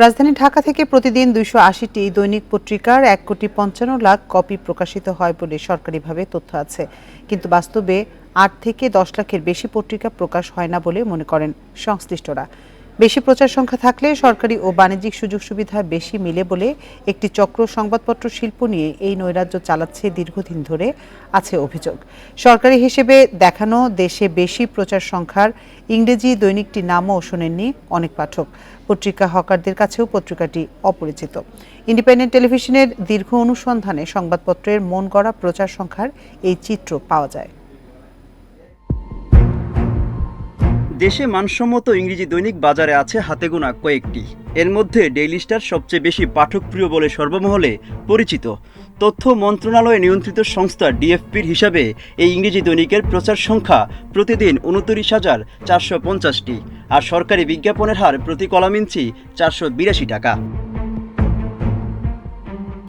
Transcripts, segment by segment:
রাজধানী ঢাকা থেকে প্রতিদিন দুইশো আশিটি দৈনিক পত্রিকার এক কোটি পঞ্চান্ন লাখ কপি প্রকাশিত হয় বলে সরকারিভাবে তথ্য আছে। কিন্তু বাস্তবে আট থেকে দশ লাখের বেশি পত্রিকা প্রকাশ হয় না বলে মনে করেন সংশ্লিষ্টরা। বেশি প্রচার সংখ্যা থাকলে সরকারি ও বাণিজ্যিক সুযোগ সুবিধা বেশি মিলে বলে একটি চক্র সংবাদপত্র শিল্প নিয়ে এই নৈরাজ্য চালাচ্ছে দীর্ঘদিন ধরে আছে অভিযোগ। সরকারি হিসেবে দেখানো দেশে বেশি প্রচার সংখ্যার ইংরেজি দৈনিকটি নামও শোনেননি অনেক পাঠক। পত্রিকা হকারদের কাছেও পত্রিকাটি অপরিচিত। ইন্ডিপেন্ডেন্ট টেলিভিশনের দীর্ঘ অনুসন্ধানে সংবাদপত্রের মন গড়া প্রচার সংখ্যার এই চিত্র পাওয়া যায়। দেশে মানসম্মত ইংরেজি দৈনিক বাজারে আছে হাতে গোনা কয়েকটি। এর মধ্যে ডেইলি স্টার সবচেয়ে বেশি পাঠকপ্রিয় বলে সর্বমহলে পরিচিত। তথ্য মন্ত্রণালয়ে নিয়ন্ত্রিত সংস্থা ডিএফপির হিসাবে এই ইংরেজি দৈনিকের প্রচার সংখ্যা প্রতিদিন উনত্রিশ হাজার চারশো পঞ্চাশটি, আর সরকারি বিজ্ঞাপনের হার প্রতি কলাম ইঞ্চি চারশো বিরাশি টাকা।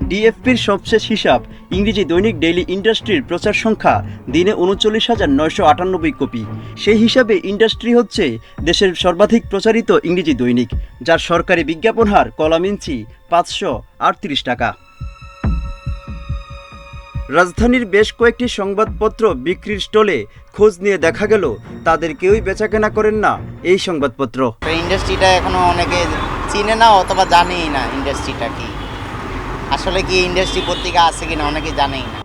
ডিএফপির সবশেষ হিসাব, ইংরেজি দৈনিক ডেইলি ইন্ডাস্ট্রির প্রচার সংখ্যা, দিনে উনচল্লিশ হাজার নয়শো আটানব্বই কপি। সেই হিসাবে ইন্ডাস্ট্রি হচ্ছে দেশের সর্বাধিক প্রচারিত ইংরেজি দৈনিক, যার সরকারি বিজ্ঞাপন হার কলাম ইঞ্চি পাঁচশো আটত্রিশ টাকা। রাজধানীর বেশ কয়েকটি সংবাদপত্র বিক্রির স্টলে খোঁজ নিয়ে দেখা গেল, তাদের কেউই বেচাকেনা করেন না এই সংবাদপত্র। ইন্ডাস্ট্রিটা এখনও অনেকে চিনে না অথবা জানেই না ইন্ডাস্ট্রিটা কি। আসলে কি ইন্ডাস্ট্রি পত্রিকা আছে কিনা অনেকে জানেই না।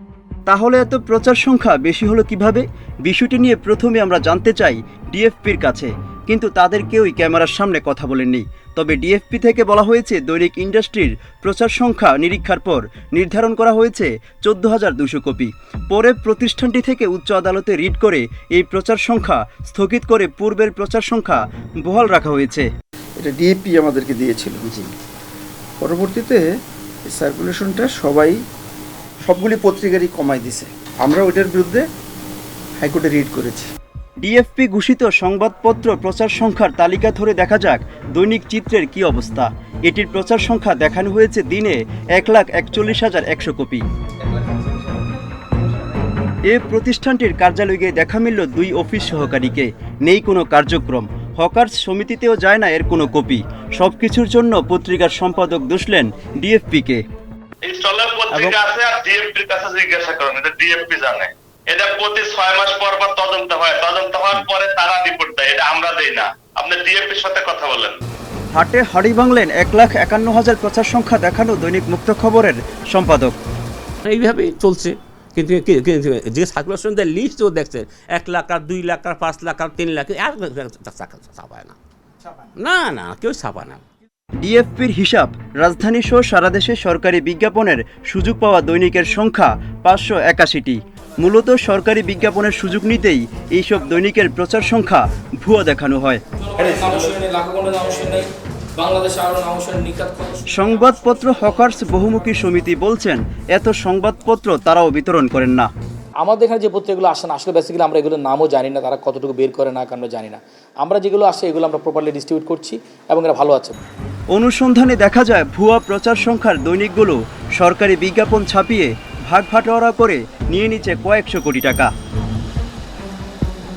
তাহলে এত প্রচার সংখ্যা বেশি হলো কীভাবে? বিষয়টি নিয়ে প্রথমে আমরা জানতে চাই ডিএফপির কাছে কিন্তু তাদের কেউই ক্যামেরার সামনে কথা বলেননি। তবে ডিএফপি থেকে বলা হয়েছে দৈনিক ইন্ডাস্ট্রির প্রচার সংখ্যা নিরীক্ষার পর নির্ধারণ করা হয়েছে চোদ্দ হাজার দুশো কপি। পরে প্রতিষ্ঠানটি থেকে উচ্চ আদালতে রিট করে এই প্রচার সংখ্যা স্থগিত করে পূর্বের প্রচার সংখ্যা বহাল রাখা হয়েছে। এটা ডিএপি আমাদেরকে দিয়েছিল। পরবর্তীতে সার্কুলেশনটা সবাই সবগুলি পত্রিকারই কমাই দিছে। আমরা ওইটার বিরুদ্ধে হাইকোর্টে রিড করেছি। ডিএফপি ঘোষিত সংবাদপত্র প্রচার সংখ্যার তালিকা ধরে দেখা যাক দৈনিক চিত্রের কি অবস্থা। এটির প্রচার সংখ্যা দেখানো হয়েছে দিনে এক লাখ একচল্লিশ হাজার একশো কপি। এ প্রতিষ্ঠানটির কার্যালয়ে দেখা মিলল দুই অফিস সহকারীকে। নেই কোনো কার্যক্রম। হকার্স সমিতিতেও যায় না এর কোনো কপি। সবকিছুর জন্য পত্রিকার সম্পাদক দোষলেন ডিএফপিকে। এই চলার পত্রিকা আছে আর ডিএফপির কাছে জিজ্ঞাসা করুন এটা ডিএফপি জানে। এটা প্রতি ছয় মাস পর পর তদন্ত হয়। তদন্ত হওয়ার পরে তারা রিপোর্ট দেয় এটা আমরা দেই না। আপনি ডিএফপির সাথে কথা বলেন। হাটে হাড়ি বাংলেন এক লাখ একান্ন হাজার প্রচার সংখ্যা দেখানো দৈনিক মুক্ত খবরের সম্পাদক। এইভাবেই চলছে। কিন্তু যে সার্কুলেশন দেয় লিস্ট ও দেখছে এক লাখ আর দুই লাখ আর পাঁচ লাখ আর তিন লাখ আর ছাপায় না। না না কেউ ছাপায় না। ডিএফপির হিসাব রাজধানী সহ সারা দেশে সরকারি বিজ্ঞাপনের সুযোগ পাওয়া দৈনিকের সংখ্যা পাঁচশো একাশিটি। মূলত সরকারি বিজ্ঞাপনের সুযোগ নিতেই এইসব দৈনিকের প্রচার সংখ্যা ভুয়া দেখানো হয়। সংবাদপত্র হকার্স বহুমুখী সমিতি বলছেন এত সংবাদপত্র তারাও বিতরণ করেন না। আমাদের এখানে যে পত্রিকাগুলো আসে না আসলে বেসিক্যালি আমরা এগুলোর নামও জানি না তারা কতটুকু বের করে না আমরা জানি না। আমরা যেগুলো আসে এগুলো আমরা প্রপারলি ডিস্ট্রিবিউট করছি এবং এরা ভালো আছে। অনুসন্ধানে দেখা যায় ভুয়া প্রচার সংখ্যার দৈনিকগুলো সরকারি বিজ্ঞাপন ছাপিয়ে ভাগ ভাটোয়ারা করে নিয়ে নিচ্ছে কয়েকশো কোটি টাকা।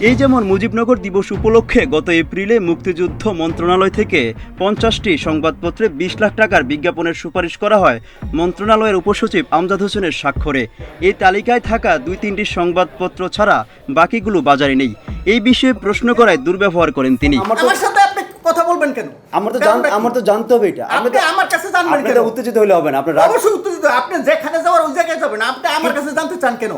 এই যেমন মুজিবনগর দিবস উপলক্ষে গত এপ্রিলে মুক্তিযুদ্ধ মন্ত্রণালয় থেকে পঞ্চাশটি সংবাদপত্রে বিশ লাখ টাকার বিজ্ঞাপনের সুপারিশ করা হয়। মন্ত্রণালয়ের উপসচিব আমজাদ হোসেনের স্বাক্ষরে। এই তালিকায় থাকা দুই তিনটি সংবাদপত্র ছাড়া বাকিগুলো বাজারে নেই। এই বিষয়ে প্রশ্ন করায় দুর্ব্যবহার করেন তিনি। আমার সাথে আপনি কথা বলবেন কেন? আমার তো জান কারণটা কি? আমার তো জানতে হবে এটা। আপনি আমার কাছে জানবেন কেন? উত্তেজিত হলে হবে না। আপনার রাগ অবশ্যই উত্তেজিত। আপনি যেখানে যাওয়ার ওই জায়গায় যাবেন। আপনি আমার কাছে জানতে চান কেন?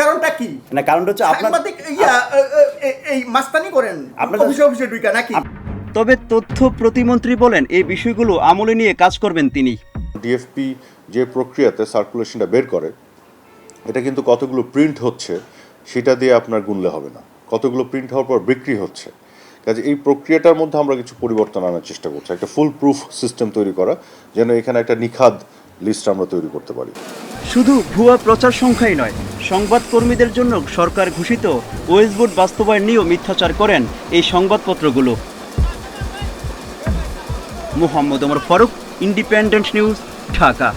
কারণটা কি? না কারণটা হচ্ছে আপনার ইয়া, এ- এ- এ- এই মাস্তানি করেন। অফিসে অফিসে ঢুকা নাকি? তবে তথ্য প্রতিমন্ত্রী বলেন এই বিষয়গুলো আমলে নিয়ে কাজ করবেন তিনি। ডিএফপি যে প্রক্রিয়াতে সার্কুলেশনটা বের করে এটা কিন্তু কতগুলো প্রিন্ট হচ্ছে সেটা দিয়ে আপনার গুনলে হবে না। কতগুলো প্রিন্ট হওয়ার পর বিক্রি হচ্ছে। কাজে এই প্রক্রিয়াটার মধ্যে আমরা কিছু পরিবর্তন আনার চেষ্টা করছি একটা ফুল প্রুফ সিস্টেম তৈরি করা যেন এখানে একটা নিখাদ লিস্ট আমরা তৈরি করতে পারি। শুধু ভুয়া প্রচার সংখ্যাই নয়, সংবাদকর্মীদের জন্য সরকার ঘোষিত ওয়েস বোর্ড বাস্তবায়ন নিয়েও মিথ্যাচার করেন এই সংবাদপত্রগুলো। Mohammad Omar Faruk, Independent News, Dhaka.